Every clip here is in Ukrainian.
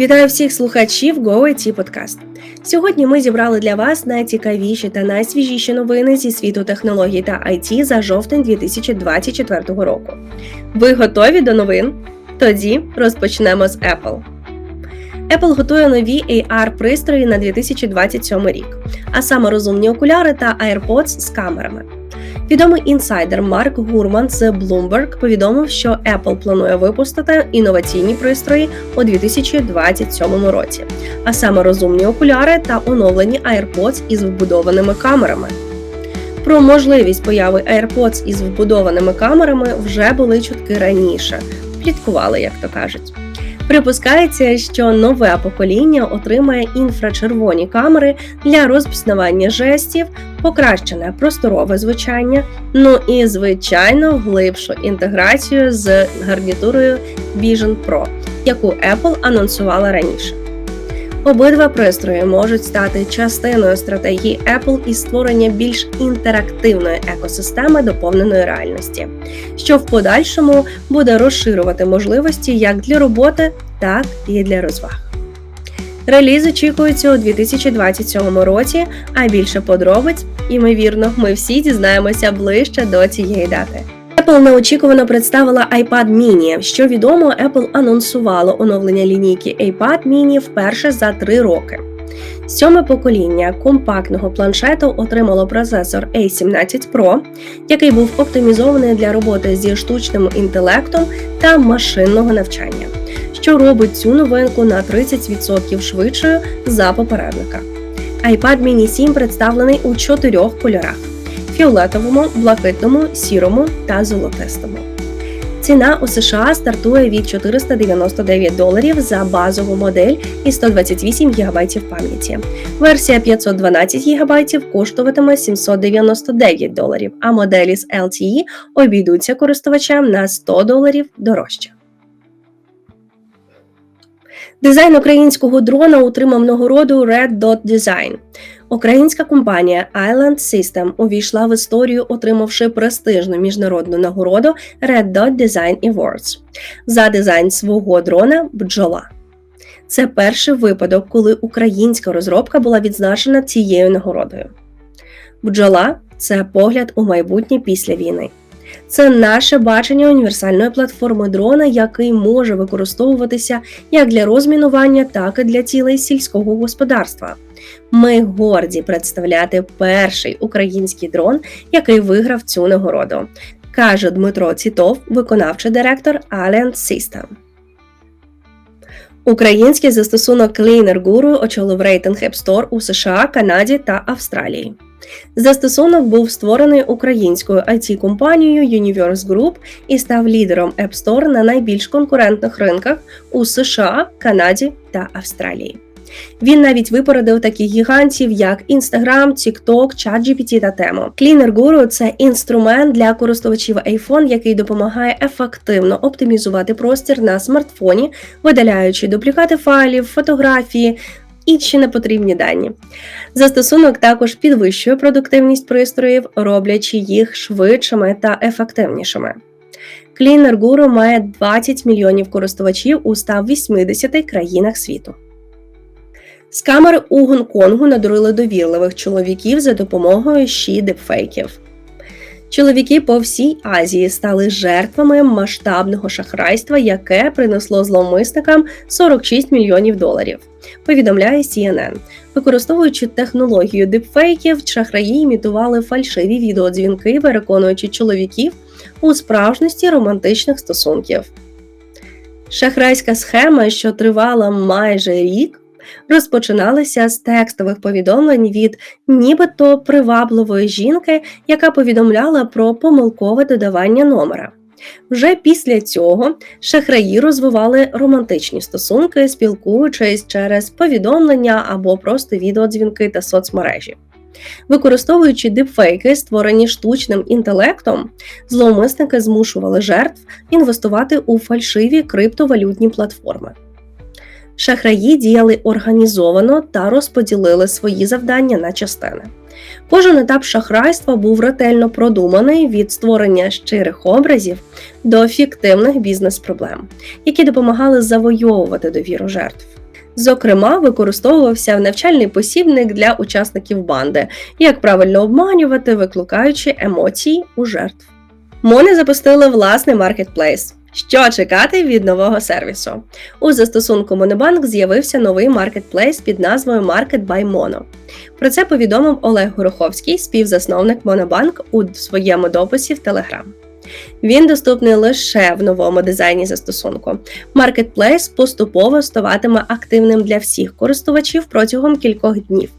Вітаю всіх слухачів GoIT Podcast. Сьогодні ми зібрали для вас найцікавіші та найсвіжіші новини зі світу технологій та IT за жовтень 2024 року. Ви готові до новин? Тоді розпочнемо з Apple. Apple готує нові AR-пристрої на 2027 рік, а саме розумні окуляри та AirPods з камерами. Відомий інсайдер Марк Гурман з Bloomberg повідомив, що Apple планує випустити інноваційні пристрої у 2027 році, а саме розумні окуляри та оновлені AirPods із вбудованими камерами. Про можливість появи AirPods із вбудованими камерами вже були чутки раніше, пліткували, як то кажуть. Припускається, що нове покоління отримає інфрачервоні камери для розпізнавання жестів, покращене просторове звучання, ну і звичайно глибшу інтеграцію з гарнітурою Vision Pro, яку Apple анонсувала раніше. Обидва пристрої можуть стати частиною стратегії Apple із створення більш інтерактивної екосистеми доповненої реальності, що в подальшому буде розширювати можливості як для роботи, так і для розваг. Реліз очікується у 2027 році, а більше подробиць, ймовірно, ми всі дізнаємося ближче до цієї дати. Apple неочікувано представила iPad mini. Що відомо, Apple анонсувало оновлення лінійки iPad mini вперше за три роки. Сьоме покоління компактного планшету отримало процесор A17 Pro, який був оптимізований для роботи зі штучним інтелектом та машинного навчання, що робить цю новинку на 30% швидшою за попередника. iPad mini 7 представлений у чотирьох кольорах фіолетовому, блакитному, сірому та золотистому. Ціна у США стартує від 499 доларів за базову модель і 128 ГБ пам'яті. Версія 512 ГБ коштуватиме 799 доларів, а моделі з LTE обійдуться користувачам на 100 доларів дорожче. Дизайн українського дрона отримав нагороду Red Dot Design. Українська компанія Island System увійшла в історію, отримавши престижну міжнародну нагороду Red Dot Design Awards за дизайн свого дрона бджола. Це перший випадок, коли українська розробка була відзначена цією нагородою. Бджола це погляд у майбутнє після війни. Це наше бачення універсальної платформи дрона, який може використовуватися як для розмінування, так і для цілей сільського господарства. Ми горді представляти перший український дрон, який виграв цю нагороду, каже Дмитро Цітов, виконавчий директор Allianz System. Український застосунок Cleaner Guru очолив рейтинг App Store у США, Канаді та Австралії. Застосунок був створений українською it компанією Universe Group і став лідером App Store на найбільш конкурентних ринках у США, Канаді та Австралії. Він навіть випередив таких гігантів, як Instagram, TikTok, ChatGPT та Temo. Cleaner Guru – це інструмент для користувачів iPhone, який допомагає ефективно оптимізувати простір на смартфоні, видаляючи дуплікати файлів, фотографії. Інші непотрібні дані. Застосунок також підвищує продуктивність пристроїв, роблячи їх швидшими та ефективнішими. Cleaner Guru має 20 мільйонів користувачів у 180 країнах світу. З камери у Гонконгу надурили довірливих чоловіків за допомогою щі депфейків. Чоловіки по всій Азії стали жертвами масштабного шахрайства, яке принесло зловмисникам 46 мільйонів доларів. Повідомляє CNN. Використовуючи технологію дипфейків, шахраї імітували фальшиві відеодзвінки, переконуючи чоловіків у справжності романтичних стосунків. Шахрайська схема, що тривала майже рік, розпочиналися з текстових повідомлень від нібито привабливої жінки, яка повідомляла про помилкове додавання номера. Вже після цього шахраї розвивали романтичні стосунки, спілкуючись через повідомлення або просто відеодзвінки та соцмережі. Використовуючи дипфейки, створені штучним інтелектом, зловмисники змушували жертв інвестувати у фальшиві криптовалютні платформи. Шахраї діяли організовано та розподілили свої завдання на частини. Кожен етап шахрайства був ретельно продуманий від створення щирих образів до фіктивних бізнес-проблем, які допомагали завойовувати довіру жертв. Зокрема, використовувався навчальний посібник для учасників банди, як правильно обманювати, викликаючи емоції у жертв. Мони запустили власний маркетплейс. Що чекати від нового сервісу? У застосунку Монобанк з'явився новий маркетплейс під назвою Market by Mono. Про це повідомив Олег Гороховський, співзасновник Монобанк, у своєму дописі в Телеграм. Він доступний лише в новому дизайні застосунку. Маркетплейс поступово ставатиме активним для всіх користувачів протягом кількох днів.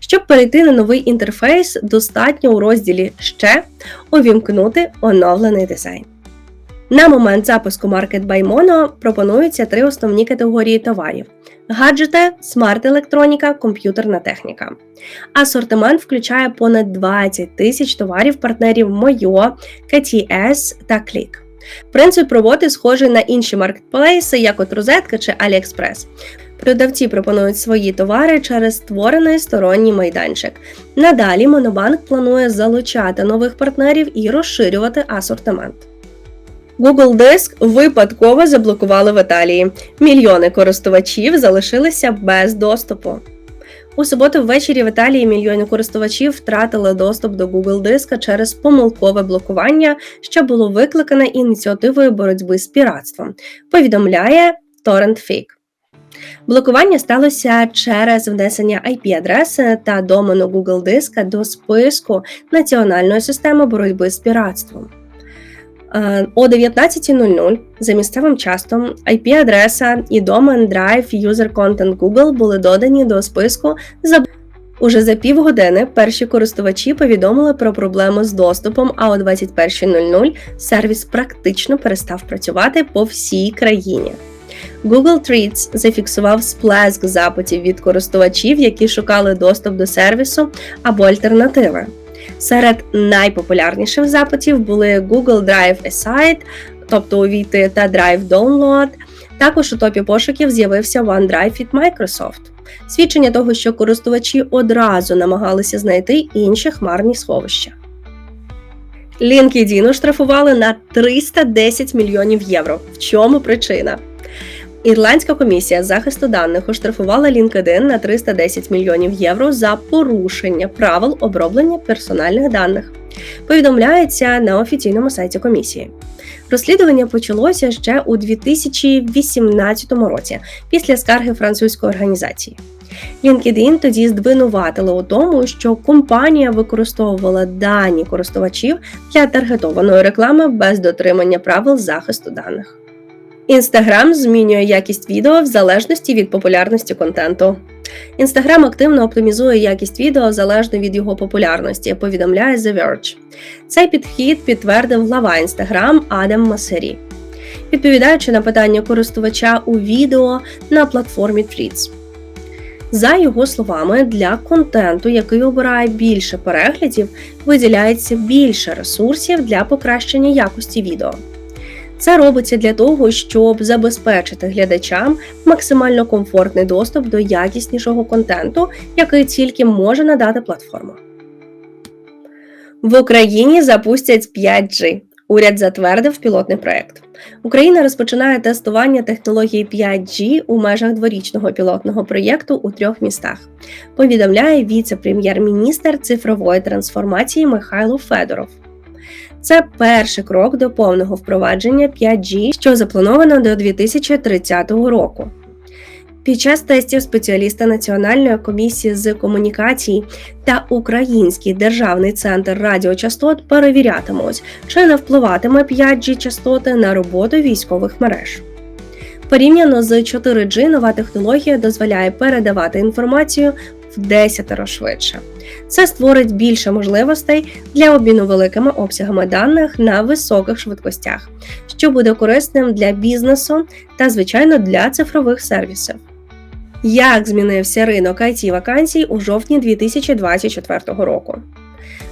Щоб перейти на новий інтерфейс, достатньо у розділі Ще увімкнути оновлений дизайн. На момент запуску Market by Mono пропонуються три основні категорії товарів: гаджети, смарт-електроніка, комп'ютерна техніка. Асортимент включає понад 20 тисяч товарів партнерів Мойо, KTS та Click. Принцип роботи схожий на інші маркетплейси, як от Розетка чи AliExpress. Продавці пропонують свої товари через створений сторонній майданчик. Надалі Монобанк планує залучати нових партнерів і розширювати асортимент. Google Диск випадково заблокували в Італії. Мільйони користувачів залишилися без доступу. У суботу ввечері в Італії мільйони користувачів втратили доступ до Google диска через помилкове блокування, що було викликане ініціативою боротьби з піратством. Повідомляє TorrentFig. Блокування сталося через внесення IP-адреси та домену Google диска до списку Національної системи боротьби з піратством. Е, о 19.00 за місцевим часом IP-адреса і домен Drive User Content Google були додані до списку за Уже за півгодини перші користувачі повідомили про проблему з доступом, а о 21.00 сервіс практично перестав працювати по всій країні. Google Treats зафіксував сплеск запитів від користувачів, які шукали доступ до сервісу або альтернативи. Серед найпопулярніших запитів були Google Drive Aside, тобто увійти та Drive Download. Також у топі пошуків з'явився OneDrive від Microsoft. Свідчення того, що користувачі одразу намагалися знайти інші хмарні сховища. LinkedIn штрафували на 310 мільйонів євро. В чому причина? Ірландська комісія захисту даних оштрафувала LinkedIn на 310 мільйонів євро за порушення правил оброблення персональних даних. Повідомляється на офіційному сайті комісії. Розслідування почалося ще у 2018 році після скарги французької організації. LinkedIn тоді звинуватили у тому, що компанія використовувала дані користувачів для таргетованої реклами без дотримання правил захисту даних. Інстаграм змінює якість відео в залежності від популярності контенту. Інстаграм активно оптимізує якість відео залежно від його популярності, повідомляє The Verge. Цей підхід підтвердив глава Інстаграм Адам Масері, відповідаючи на питання користувача у відео на платформі Threads. За його словами, для контенту, який обирає більше переглядів, виділяється більше ресурсів для покращення якості відео. Це робиться для того, щоб забезпечити глядачам максимально комфортний доступ до якіснішого контенту, який тільки може надати платформа. В Україні запустять 5G. Уряд затвердив пілотний проект. Україна розпочинає тестування технології 5G у межах дворічного пілотного проєкту у трьох містах. Повідомляє віце-прем'єр-міністр цифрової трансформації Михайло Федоров. Це перший крок до повного впровадження 5G, що заплановано до 2030 року. Під час тестів спеціалісти Національної комісії з комунікацій та Український державний центр радіочастот перевірятимуть, чи не впливатиме 5G частоти на роботу військових мереж. Порівняно з 4G нова технологія дозволяє передавати інформацію в десятеро швидше. Це створить більше можливостей для обміну великими обсягами даних на високих швидкостях, що буде корисним для бізнесу та, звичайно, для цифрових сервісів. Як змінився ринок it вакансій у жовтні 2024 року?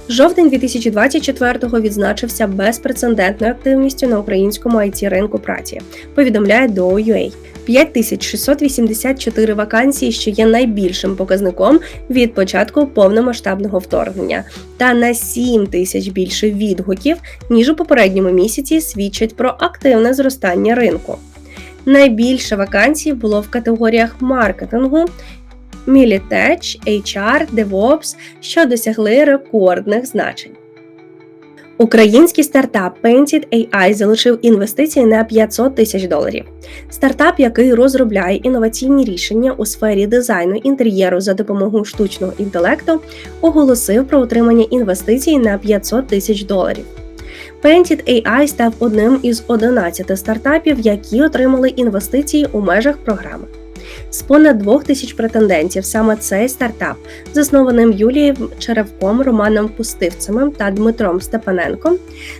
Жовтень 2024-го відзначився безпрецедентною активністю на українському it ринку праці. Повідомляє DOUA. 5684 вакансії, що є найбільшим показником від початку повномасштабного вторгнення, та на 7 тисяч більше відгуків ніж у попередньому місяці свідчить про активне зростання ринку. Найбільше вакансій було в категоріях маркетингу, Militech, HR, DevOps, що досягли рекордних значень. Український стартап Painted AI залучив інвестиції на 500 тисяч доларів. Стартап, який розробляє інноваційні рішення у сфері дизайну інтер'єру за допомогою штучного інтелекту, оголосив про отримання інвестицій на 500 тисяч доларів. Painted AI став одним із 11 стартапів, які отримали інвестиції у межах програми. З понад двох тисяч претендентів саме цей стартап, заснованим Юлієм Черевком, Романом Пустивцемем та Дмитром Степаненком,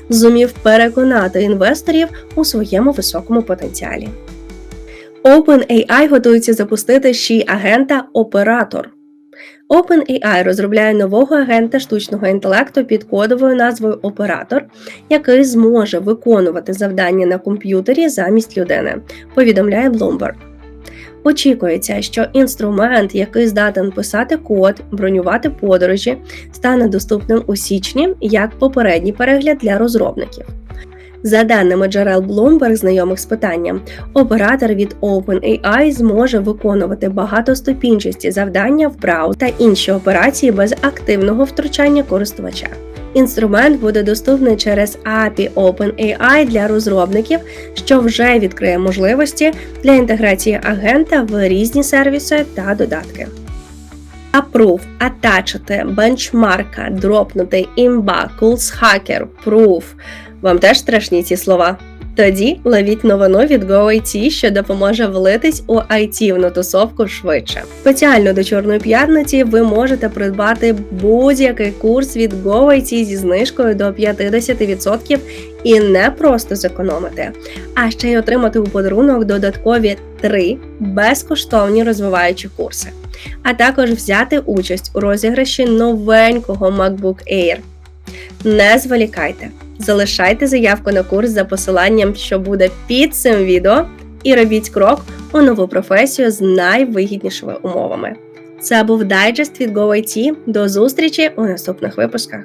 зумів переконати інвесторів у своєму високому потенціалі. OpenAI готується запустити ще агента Оператор. OpenAI розробляє нового агента штучного інтелекту під кодовою назвою Оператор, який зможе виконувати завдання на комп'ютері замість людини, повідомляє Bloomberg. Очікується, що інструмент, який здатен писати код, бронювати подорожі, стане доступним у січні як попередній перегляд для розробників. За даними джерел Bloomberg, знайомих з питанням, оператор від OpenAI зможе виконувати багатоступінчасті завдання в брау та інші операції без активного втручання користувача. Інструмент буде доступний через API OpenAI для розробників, що вже відкриє можливості для інтеграції агента в різні сервіси та додатки. Approve, атачити, бенчмарка, дропнути, імба, Hacker, Proof. Вам теж страшні ці слова? Тоді ловіть новину від GoIT, що допоможе влитись у IT-вну тусовку швидше. Спеціально до Чорної п'ятниці ви можете придбати будь-який курс від GoIT зі знижкою до 50% і не просто зекономити, а ще й отримати у подарунок додаткові три безкоштовні розвиваючі курси, а також взяти участь у розіграші новенького MacBook Air. Не зволікайте! Залишайте заявку на курс за посиланням, що буде під цим відео, і робіть крок у нову професію з найвигіднішими умовами. Це був дайджест від GoIT. До зустрічі у наступних випусках.